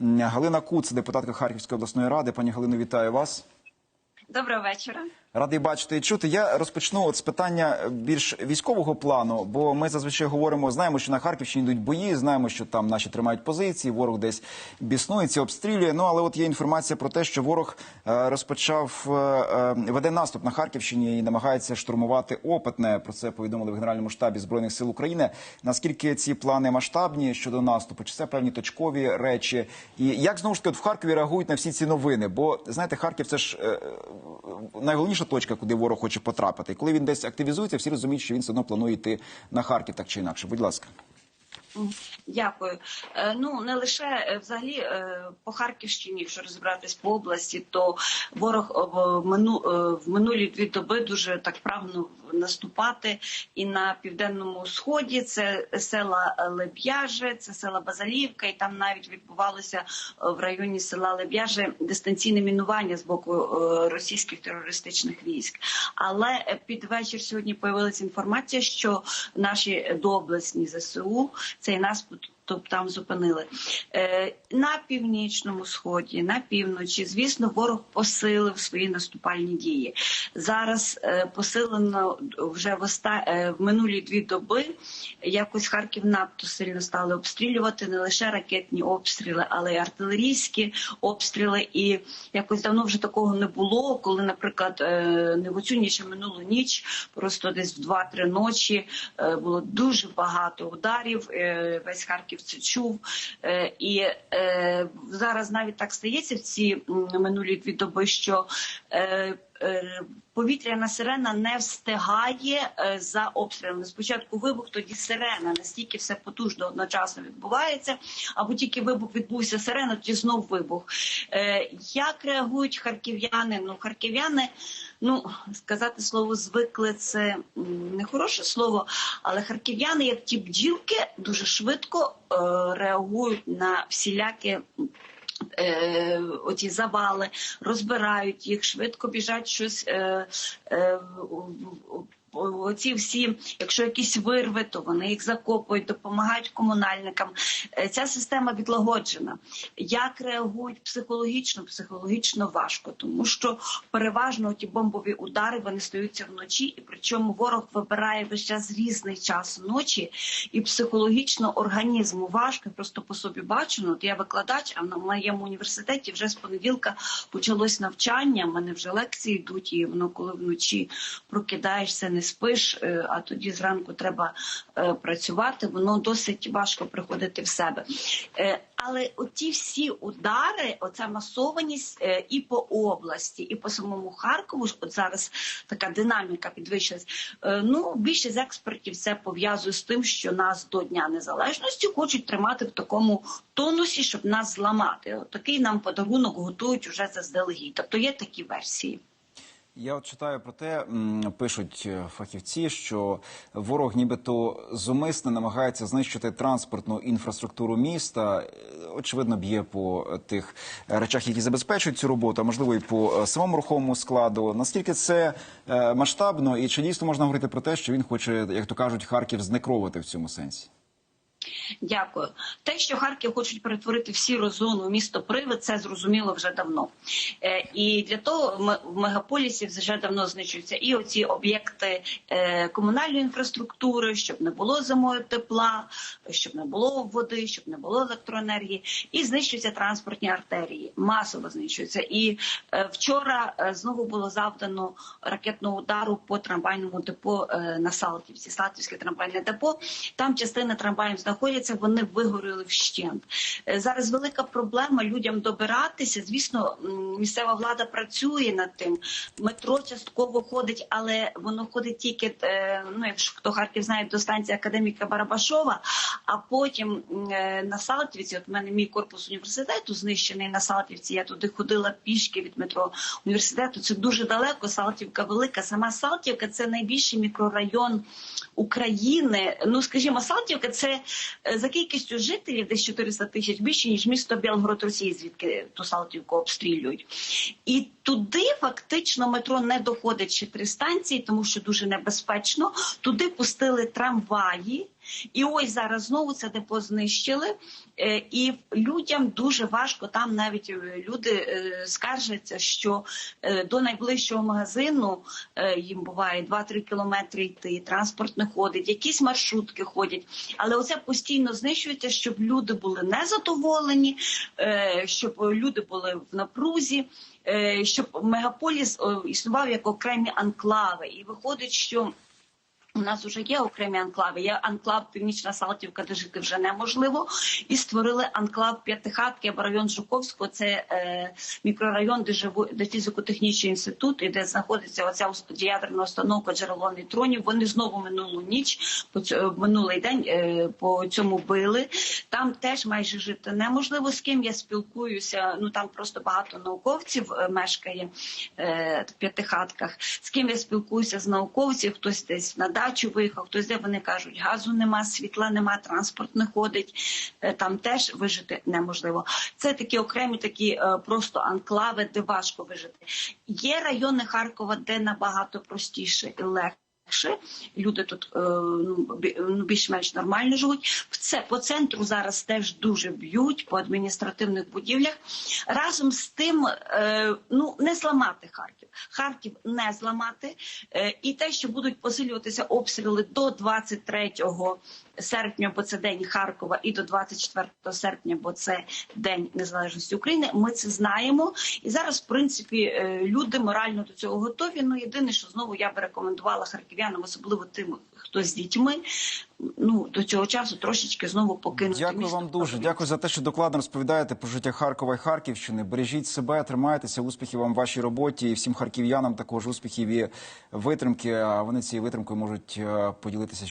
Галина Куц, депутатка Харківської обласної ради. Пані Галино, вітаю вас. Доброго вечора. Радий бачити і чути. Я розпочну от з питання більш військового плану, бо ми зазвичай говоримо, знаємо, що на Харківщині йдуть бої, знаємо, що там наші тримають позиції, ворог десь біснується, обстрілює. Ну але от є інформація про те, що ворог е, розпочав е, е, веде наступ на Харківщині і намагається штурмувати опитне. Про це повідомили в Генеральному штабі збройних сил України. Наскільки ці плани масштабні щодо наступу? Чи це певні точкові речі? І як знову ж таки от в Харкові реагують на всі ці новини? Бо знаєте, Харків це ж е, найголовніша точка, куди ворог хоче потрапити. І коли він десь активізується, всі розуміють, що він все одно планує йти на Харків так чи інакше. Будь ласка. Дякую. Е, Ну не лише е, взагалі е, по Харківщині, якщо розібратись по області, то ворог в мину в минулі дві доби дуже так правно наступати. І на південному сході це села Леб'яже, це села Базалівка, і там навіть відбувалося в районі села Леб'яже дистанційне мінування з боку російських терористичних військ. Але під вечір сьогодні появилася інформація, що наші доблесні ЗСУ цей наступ тобто там зупинили Е, на північному сході, на півночі. Звісно, ворог посилив свої наступальні дії. Зараз е, посилено вже в, оста... е, в минулі дві доби. Якось Харків надто сильно стали обстрілювати не лише ракетні обстріли, але й артилерійські обстріли. І якось давно вже такого не було. Коли, наприклад, не в оцю ніч, а минулу ніч, просто десь в 2-3 ночі було дуже багато ударів. Весь Харків це чув. Е, І е, зараз навіть так стається в ці минулі дві доби, що е, повітряна сирена не встигає е, за обстрілами. Спочатку вибух, тоді сирена. Настільки все потужно одночасно відбувається. Або тільки вибух відбувся сирена, тоді знов вибух. Е, Як реагують харків'яни? Ну, харків'яни. Ну, сказати слово звикли це не хороше слово, але харків'яни, як ті бджілки, дуже швидко е, реагують на всілякі е, оті завали, розбирають їх, швидко біжать щось. Е, е, Оці всі, якщо якісь вирви, то вони їх закопують, допомагають комунальникам. Е, Ця система відлагоджена. Як реагують психологічно? Психологічно важко, тому що переважно ті бомбові удари вони стаються вночі, і причому ворог вибирає весь час різний час ночі, і психологічно організму важко. Просто по собі бачу. Ну, от я викладач, а на моєму університеті вже з понеділка почалось навчання. в мене вже лекції йдуть, і воно коли вночі прокидаєшся, не спиш, е, а тоді зранку треба е, працювати. Воно досить важко приходити в себе. Е, Але оті всі удари, оця масованість і по області, і по самому Харкову, от зараз така динаміка підвищилась. Ну, більшість експертів це пов'язує з тим, що нас до Дня Незалежності хочуть тримати в такому тонусі, щоб нас зламати. От такий нам подарунок готують уже заздалегідь. Тобто є такі версії. Я от читаю про те, пишуть е, фахівці, що ворог нібито зумисне намагається знищити транспортну інфраструктуру міста. Е, Очевидно, б'є по тих речах, які забезпечують цю роботу, а можливо і по е, самому рухомому складу. Наскільки це масштабно, і чи дійсно можна говорити про те, що він хоче, як то кажуть, Харків знекровити в цьому сенсі? Дякую. Те, що Харків хочуть перетворити в сіру зону місто Привид, це зрозуміло вже давно. Е, і для того в мегаполісі вже давно знищуються і оці об'єкти е, комунальної інфраструктури, щоб не було зимою тепла, щоб не було води, щоб не було електроенергії, і знищуються транспортні артерії, масово знищуються. І е, вчора знову було завдано ракетного удару по трамвайному депо на Салтівці, Салтівське трамвайне депо. Там частина трамваїв знаходяться, вони вигоріли вщент. Е, Зараз велика проблема людям добиратися. Звісно, місцева влада працює над тим. Метро частково ходить, але воно ходить тільки е, ну, якщо хто Харків знає, до станції академіка Барабашова. А потім е, на Салтівці, от в мене мій корпус університету знищений на Салтівці. Я туди ходила пішки від метро університету. Це дуже далеко. Салтівка велика. Сама Салтівка це найбільший мікрорайон України. Ну скажімо, Салтівка це за кількістю жителів, десь 400 тисяч більше ніж місто Білгород Росії, звідки ту Салтівку обстрілюють. І туди фактично метро не доходить ще станції, тому що дуже небезпечно. Туди пустили трамваї. І ось зараз знову це депо знищили, е, і людям дуже важко. Там навіть е, люди е, скаржаться, що до найближчого магазину їм буває 2-3 кілометри йти, транспорт не ходить, якісь маршрутки ходять. Але оце постійно знищується, щоб люди були незадоволені, щоб люди були в напрузі. Щоб мегаполіс існував як окремі анклави, і виходить, що у нас вже є окремі анклави. Є анклав Північна Салтівка, де жити вже неможливо. І створили анклав П'ятихатки або район Жуковського. Це е, мікрорайон, де живу де фізико-технічний інститут, і де знаходиться оця ядерна установка джерело нейтронів. Вони знову минулу ніч, по цьо- минулий день е, по цьому били. Там теж майже жити неможливо. З ким я спілкуюся. Ну там просто багато науковців е, мешкає е, в п'ятихатках. З ким я спілкуюся з науковців, хтось десь на дачу виїхав, хтось де вони кажуть, газу нема, світла нема, транспорт не ходить. Е, Там теж вижити неможливо. Це такі окремі такі е, просто анклави, де важко вижити. Є райони Харкова, де набагато простіше і легше. Люди тут е, ну, ну, більш-менш нормально живуть. Це по центру зараз теж дуже б'ють по адміністративних будівлях. Разом з тим, е, ну не зламати Харків. Харків не зламати. Е, і те, що будуть посилюватися обстріли до 23 серпня, бо це день Харкова, і до 24 серпня, бо це день незалежності України. Ми це знаємо. І зараз, в принципі, люди морально до цього готові. Ну єдине, що знову я би рекомендувала харків'янам, особливо тим, хто з дітьми. Ну до цього часу трошечки знову покинути Дякую місто. вам дуже. Дякую за те, що докладно розповідаєте про життя Харкова і Харківщини. Бережіть себе, тримайтеся, успіхів вам в вашій роботі. І всім харків'янам також успіхів і витримки. А вони цією витримкою можуть е, поділитися.